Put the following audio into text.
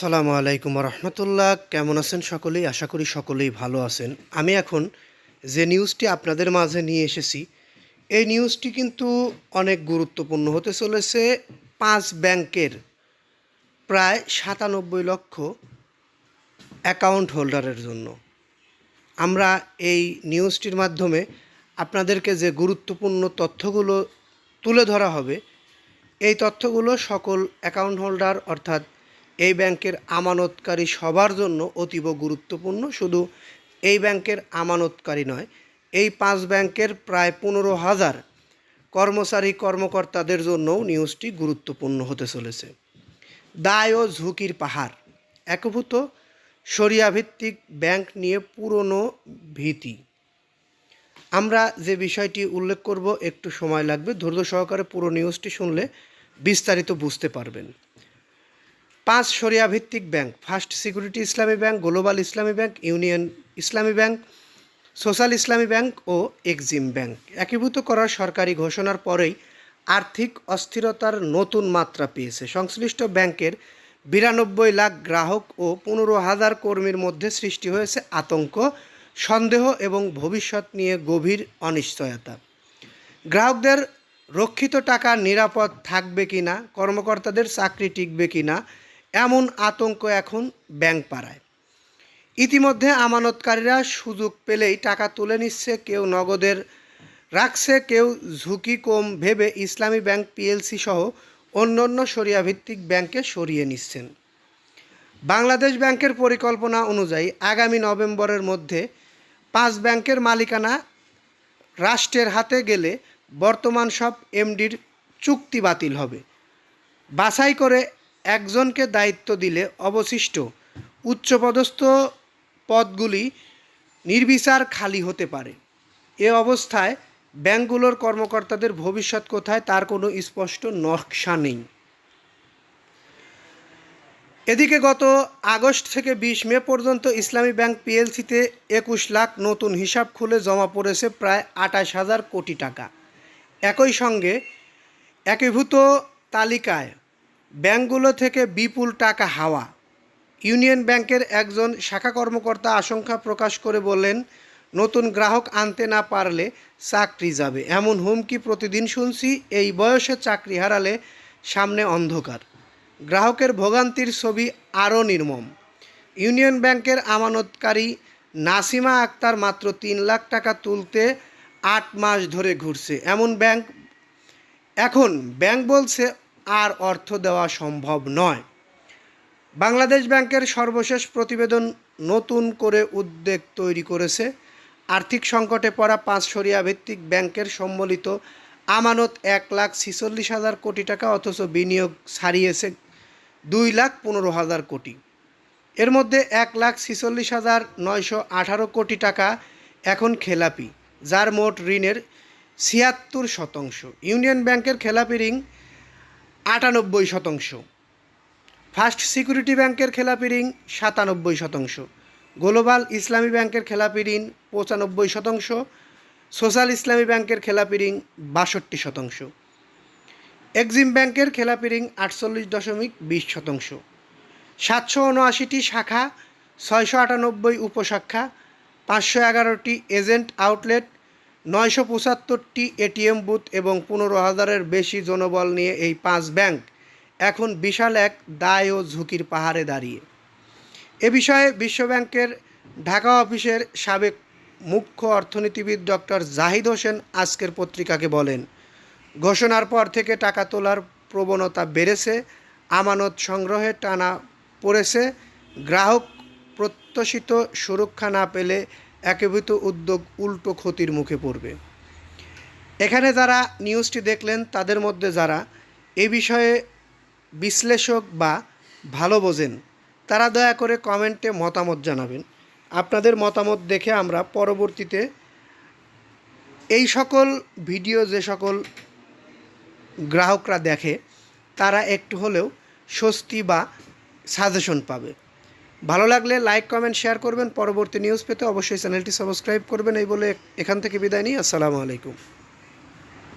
সালামু আলাইকুম রহমতুল্লাহ কেমন আছেন সকলেই? আশা করি সকলেই ভালো আছেন। আমি এখন যে নিউজটি আপনাদের মাঝে নিয়ে এসেছি, এই নিউজটি কিন্তু অনেক গুরুত্বপূর্ণ হতে চলেছে। পাঁচ ব্যাংকের প্রায় সাতানব্বই লক্ষ অ্যাকাউন্ট হোল্ডারের জন্য। আমরা এই নিউজটির মাধ্যমে আপনাদেরকে যে গুরুত্বপূর্ণ তথ্যগুলো তুলে ধরা হবে, এই তথ্যগুলো সকল অ্যাকাউন্ট হোল্ডার অর্থাৎ এই ব্যাংকের আমানতকারী সবার জন্য অতীব গুরুত্বপূর্ণ। শুধু এই ব্যাংকের আমানতকারী নয়, এই পাঁচ ব্যাংকের প্রায় পনেরো হাজার কর্মচারী কর্মকর্তাদের জন্যও নিউজটি গুরুত্বপূর্ণ হতে চলেছে। দায় ও ঝুঁকির পাহাড়, একভূত সরিয়াভিত্তিক ব্যাংক নিয়ে পুরনো ভীতি। আমরা যে বিষয়টি উল্লেখ করব, একটু সময় লাগবে। ধৈর্য সহকারে পুরো নিউজটি শুনলে বিস্তারিত বুঝতে পারবেন। পাঁচ সরিয়া ভিত্তিক ব্যাংক, ফার্স্ট সিকিউরিটি ইসলামী ব্যাংক, গ্লোবাল ইসলামী ব্যাংক, ইউনিয়ন ইসলামী ব্যাংক, সোশ্যাল ইসলামী ব্যাংক ও এক্সিম ব্যাংক। একীভূত করার সরকারি ঘোষণার পরেই আর্থিক অস্থিরতার নতুন মাত্রা পেয়েছে। সংশ্লিষ্ট ব্যাংকের বিরানব্বই লাখ গ্রাহক ও পনেরো হাজার কর্মীর মধ্যে সৃষ্টি হয়েছে আতঙ্ক, সন্দেহ এবং ভবিষ্যৎ নিয়ে গভীর অনিশ্চয়তা। গ্রাহকদের রক্ষিত টাকা নিরাপদ থাকবে কি না কর্মকর্তাদের চাকরি টিকবে কি না এমন আতঙ্ক এখন ব্যাংক পাড়ায় ইতিমধ্যে আমানতকারীরা সুযোগ পেলেই টাকা তুলে নিচ্ছে, কেউ নগদের রাখছে, কেউ ঝুঁকি কম ভেবে ইসলামী ব্যাংক পিএলসি সহ অন্যান্য সরিয়াভিত্তিক ব্যাংকে সরিয়ে নিচ্ছেন। বাংলাদেশ ব্যাংকের পরিকল্পনা অনুযায়ী আগামী নভেম্বরের মধ্যে পাঁচ ব্যাংকের মালিকানা রাষ্ট্রের হাতে গেলে বর্তমান সব এমডির চুক্তি বাতিল হবে। বাছাই করে একজনকে দায়িত্ব দিলে অবশিষ্ট উচ্চপদস্থ পদগুলি নির্বিচার খালি হতে পারে। এ অবস্থায় ব্যাংকগুলোর কর্মকর্তাদের ভবিষ্যৎ কোথায় তার কোনো স্পষ্ট নকশা নেই। এদিকে গত আগস্ট থেকে বিশ মে পর্যন্ত ইসলামী ব্যাংক পিএলসিতে একুশ লাখ নতুন হিসাব খুলে জমা পড়েছে প্রায় আঠাশ হাজার কোটি টাকা। একই সঙ্গে একীভূত তালিকায় ব্যাংকগুলো থেকে বিপুল টাকা হাওয়া। ইউনিয়ন ব্যাংকের একজন শাখা কর্মকর্তা আশঙ্কা প্রকাশ করে বললেন, নতুন গ্রাহক আনতে না পারলে চাকরি যাবে। এমন হুমকি প্রতিদিন শুনছি, এই বয়সে চাকরি হারালে সামনে অন্ধকার। গ্রাহকের ভোগান্তির ছবি আরও নির্মম। ইউনিয়ন ব্যাংকের আমানতকারী নাসিমা আক্তার মাত্র তিন লাখ টাকা তুলতে আট মাস ধরে ঘুরছে। এমন ব্যাংক, এখন ব্যাংক বলছে আর অর্থ দেওয়া সম্ভব নয়। বাংলাদেশ ব্যাংকের সর্বশেষ প্রতিবেদন নতুন করে উদ্বেগ তৈরি করেছে। আর্থিক সংকটে পড়া পাঁচ সরিয়া ভিত্তিক ব্যাংকের সম্মিলিত আমানত এক লাখ ছিচল্লিশ হাজার কোটি টাকা অথচ বিনিয়োগ ছাড়িয়েছে দুই লাখ পনেরো হাজার কোটি। এর মধ্যে এক লাখ ছিচল্লিশ হাজার নয়শো আঠারো কোটি টাকা এখন খেলাপি, যার মোট ঋণের ছিয়াত্তর শতাংশ। ইউনিয়ন ব্যাংকের খেলাপি ঋণ আটানব্বই শতাংশ। ফার্স্ট সিকিউরিটি ব্যাংকের খেলাপি ঋণ সাতানব্বই শতাংশ। গ্লোবাল ইসলামী ব্যাংকের খেলাপি ঋণ পঁচানব্বই শতাংশ। সোশ্যাল ইসলামী ব্যাংকের খেলাপি ঋণ বাষট্টি শতাংশ। এক্সিম ব্যাংকের খেলাপি ঋণ আটচল্লিশ দশমিক বিশ শতাংশ। সাতশো উনআশিটি শাখা, ছয়শো আটানব্বই উপশাখা, পাঁচশো এগারোটি এজেন্ট আউটলেট নয়শো পঁচাত্তরটি এটিএম বুথ এবং পনেরো হাজারের বেশি জনবল নিয়ে এই পাঁচ ব্যাংক এখন বিশাল এক দায় ও ঝুঁকির পাহাড়ে দাঁড়িয়ে। এ বিষয়ে বিশ্বব্যাংকের ঢাকা অফিসের সাবেক মুখ্য অর্থনীতিবিদ ডক্টর জাহিদ হোসেন আজকের পত্রিকাকে বলেন, ঘোষণার পর থেকে টাকা তোলার প্রবণতা বেড়েছে, আমানত সংগ্রহে টানা পড়েছে, গ্রাহক প্রত্যাশিত সুরক্ষা না পেলে একীভূত উদ্যোগ উল্টো ক্ষতির মুখে পড়বে। এখানে যারা নিউজটি দেখলেন, তাদের মধ্যে যারা এ বিষয়ে বিশ্লেষক বা ভালো বোঝেন, তারা দয়া করে কমেন্টে মতামত জানাবেন। আপনাদের মতামত দেখে আমরা পরবর্তীতে এই সকল ভিডিও, যে সকল গ্রাহকরা দেখে, তারা একটু হলেও স্বস্তি বা সাজেশন পাবে। ভালো লাগলে লাইক, কমেন্ট, শেয়ার করবেন। পরবর্তী নিউজ পেতে অবশ্যই চ্যানেলটি সাবস্ক্রাইব করবেন। এই বলে এখান থেকে বিদায় নিই। আসসালামু আলাইকুম।